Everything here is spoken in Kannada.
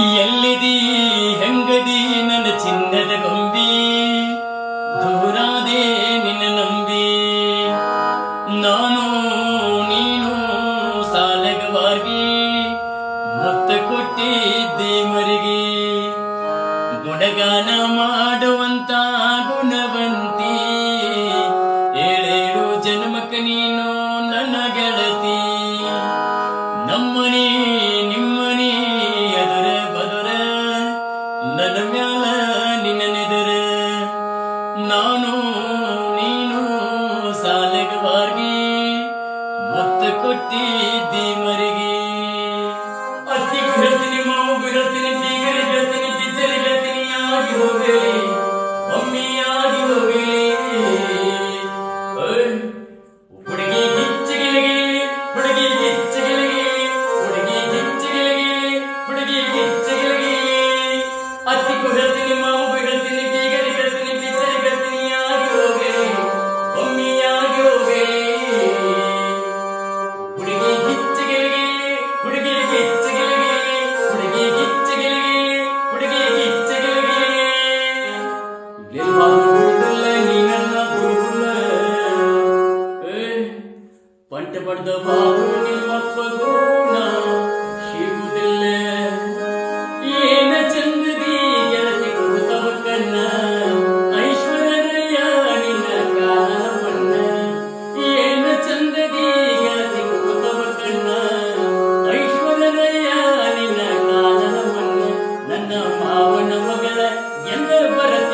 ಎಲ್ಲಿದಿ, ಹೆಂಗದಿ, ನನ್ನ ಚಿನ್ನದ ಗೊಂಬಿ? ದೂರಾದೆ ನಿನ್ನ ನಂಬಿ. ನಾನು, ನೀನು ಸಾಲಗವಾಗಿ ಮುತ್ತ ಕೊಟ್ಟಿದ್ದೆ ಮರಿಗೆ. ಗುಣಗಾನ ಮಾಡುವಂತ ಗುಣವಂತಿ. ಏಳೇಳು ಜನ್ಮಕ್ಕೆ ನೀನು ನನ್ನ ಗೆಳತಿ. ನನ್ನ ಮ್ಯಾಲ ನಿನ್ನ ನೆದರ ನಾನು ನೀನು ಸಾಲಗವಾಗಿ ಮುತ್ತ ಕೊಟ್ಟಿದ್ದಿ ಮರಿಗೆ. పంట పడద బాబు నిమ్మ పగునా ನಾವು ನಮಗದ ಎಂದರೆ ಬರತ್ತ